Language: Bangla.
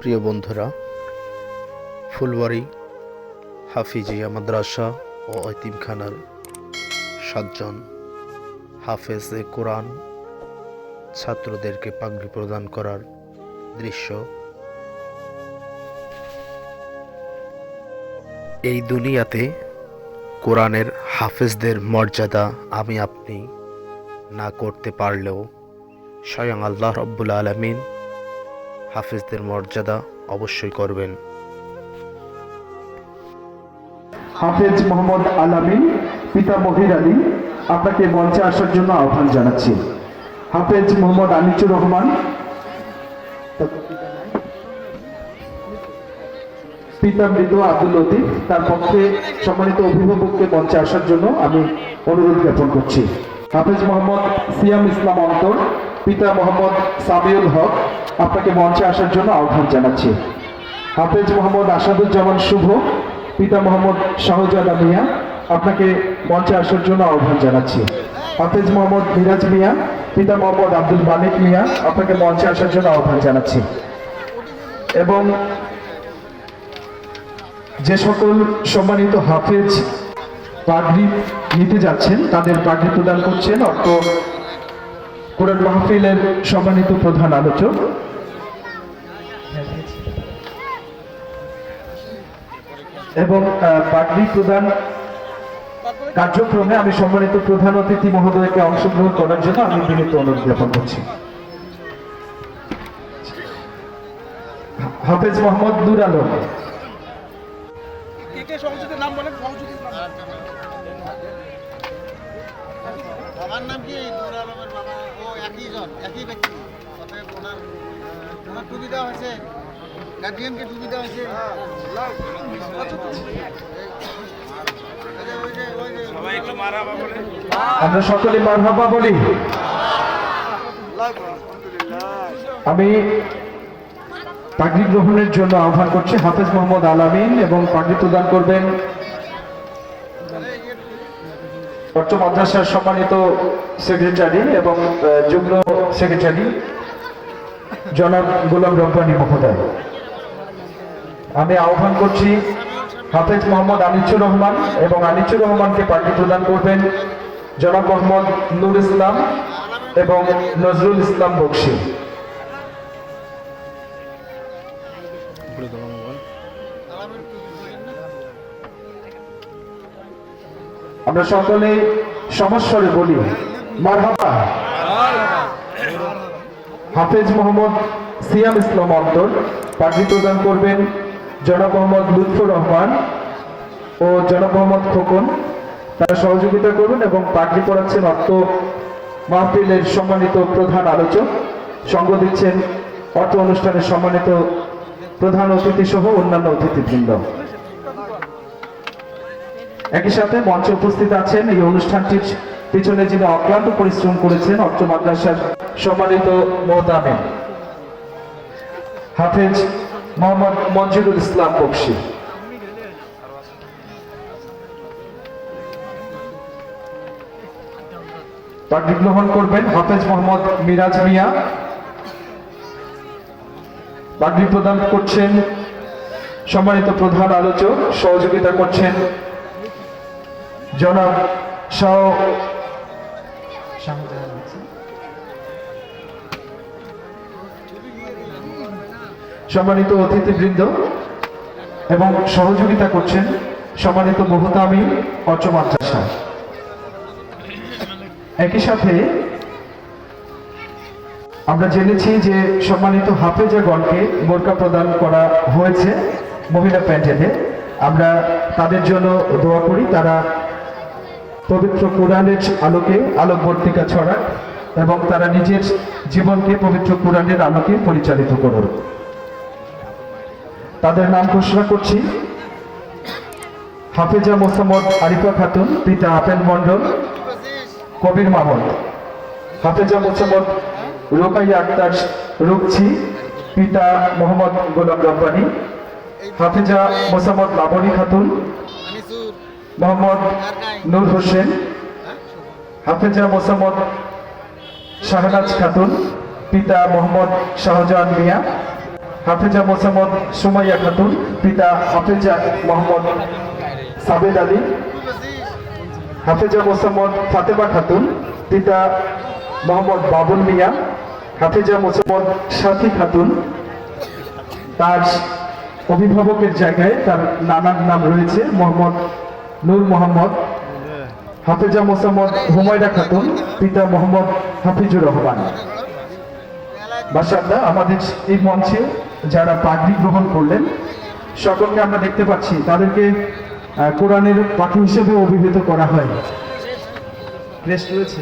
প্রিয় বন্ধুরা, ফুলবাড়ি হাফিজিয়া মাদ্রাসা ও এতিমখানার সাতজন হাফেজ এ কোরআন ছাত্রদেরকে পাগড়ি প্রদান করার দৃশ্য। এই দুনিয়াতে কোরআনের হাফেজদের মর্যাদা আমি আপনি না করতে পারলেও স্বয়ং আল্লাহ রব্বুল আলমিন হাফেজদের মর্যাদা অবশ্যই করবেন। হাফেজ মোহাম্মদ আলামিন, পিতা মহির আলী, আপনাকে মঞ্চে আসার জন্য আহ্বান জানাচ্ছি। হাফেজ মোহাম্মদ আনিচুর রহমান, পিতা মৃত আব্দুল লতিফ, তার পক্ষে সম্মানিত অভিভাবককে মঞ্চে আসার জন্য আমি অনুরোধ জ্ঞাপন করছি। হাফেজ মোহাম্মদ সিয়াম ইসলাম অন্তর, পিতা মোহাম্মদ সাবিউল হক আপনাকে মঞ্চে আসার জন্য আহ্বান জানাচ্ছি। হাফেজ মোহাম্মদ আসাদুজ্জামান শুভ, পিতা মোহাম্মদ শাহজাদা মিয়া, আপনাকে মঞ্চে আসার জন্য আহ্বান জানাচ্ছি। হাফেজ মোহাম্মদ মিরাজ মিয়া, পিতা মোহাম্মদ আব্দুল মালিক মিয়া, আপনাকে মঞ্চে আসার জন্য আহ্বান জানাচ্ছি। এবং যে সকল সম্মানিত হাফেজ পাগড়ি নিতে যাচ্ছেন, তাদের পাগড়ি প্রদান করছেন অর্থ কোরআন মাহফিলের সম্মানিত প্রধান আলোচক। এবং পাগড়ি প্রদান কার্যক্রমে আমি সম্মানিত প্রধান অতিথি মহোদয়কে অংশগ্রহণ করার জন্য আমি বিনীত অনুরোধ জ্ঞাপন করছি। হাফেজ মোহাম্মদ নুর আলম। কে কে নাম বলেন? সংসদের নাম। বাবার নাম কি? নুর আলমের বাবা। ও একই জন একই ব্যক্তি। অতএব ওনার ওনার দেওয়া হয়েছে। গার্ডিয়ানকে টুপি দেওয়া হয়েছে ওই যে ওই যে। সবাই একটু মারাবা বলে। আমরা সকলে মারহাবা বলি। আমি পাগড়ি গ্রহণের জন্য আহ্বান করছি হাফেজ মোহাম্মদ আলামিন এবং পাগড়ি প্রদান করবেন। উচ্চ মাদ্রাসার সম্মানিত সেক্রেটারি এবং যুগ্ম সেক্রেটারি জনাব গোলাম রব্বানী মহোদয়। আমি আহ্বান করছি হাফেজ মোহাম্মদ আনিচুর রহমান এবং আনিচুর রহমানকে পার্টি প্রদান করবেন জনাব মোহাম্মদ নুর ইসলাম এবং নজরুল ইসলাম বক্সি। আমরা সকলে সমস্বরে বলি, মারহাবা। হাফেজ মোহাম্মদ সিয়াম ইসলাম অন্তর পার্টি প্রদান করবেন জনাব মোহাম্মদ লুৎফুর রহমান ও জনাব মোহাম্মদ খোকন, তারা সহযোগিতা করবেন এবং পাগড়ি পড়াচ্ছেন অর্থ মাহফিলের সম্মানিত প্রধান আলোচক। সঙ্গ দিচ্ছেন অর্থ অনুষ্ঠানের সম্মানিত প্রধান অতিথি সহ অন্যান্য অতিথিবৃন্দ। একই সাথে মঞ্চে উপস্থিত আছেন এই অনুষ্ঠানটির পিছনে যিনি অক্লান্ত পরিশ্রম করেছেন অর্থ মাদ্রাসার সম্মানিত মোহতামিন হাফেজ মোহাম্মদ মঞ্জুরুল ইসলাম বক্সি। পাগড়ি গ্রহণ করবেন হাফেজ মোহাম্মদ মিরাজ মিয়া। পাগড়ি প্রদান করছেন সম্মানিত প্রধান আলোচক, সহযোগিতা করছেন জনাব শাহ সম্মানিত অতিথিবৃন্দ এবং সহযোগিতা করছেন সম্মানিত মহতামি অর্চ মাদ্রাসা। একই সাথে আমরা জেনেছি যে সম্মানিত হাফেজাগণকে বোরকা প্রদান করা হয়েছে মহিলা প্যান্ডেলে। আমরা তাদের জন্য দোয়া করি, তারা পবিত্র কোরআনের আলোকে, আলোকবর্তিকা ছড়াক এবং তারা নিজের জীবনকে পবিত্র কোরআনের আলোকে পরিচালিত করুন তাদের নাম ঘোষণা করছি। হাফেজা মোসাম্মদ আরিফা খাতুন, পিতা আপেল মণ্ডল, কবির মাহমুদ হাফেজা মোসাম্মদ রোকাইয়া আক্তার রুকছি, পিতা মোহাম্মদ গোলাম রব্বানি। হাফেজা মোসাম্মদ লাবনী খাতুন, মোহাম্মদ নূর হোসেন। হাফেজা মোসাম্মদ শাহনাজ খাতুন, পিতা মোহাম্মদ শাহজাহান মিয়া। হাফেজা মোসাম্মদ সুমাইয়া খাতুন, পিতা হাফেজা মোহাম্মদ সাবেদ আলী, হাফেজা মোসাম্মদ ফাতেমা খাতুন, পিতা মোহাম্মদ বাবুল মিয়া, হাফেজা মোসাম্মদ সাথী খাতুন। তার অভিভাবকের জায়গায় তার নানার নাম রয়েছে মোহাম্মদ নূর মোহাম্মদ, হাফেজা মোসাম্মদ হুমায়রা খাতুন, পিতা মোহাম্মদ হাফিজুর রহমান। মাশাআল্লাহ, আমাদের এই মঞ্চে যারা পাগড়ি গ্রহণ করলেন, সকলকে আমরা দেখতে পাচ্ছি, তাদেরকে কোরআনের পাখি হিসেবে অভিহিত করা হয় রেস্ট রয়েছে?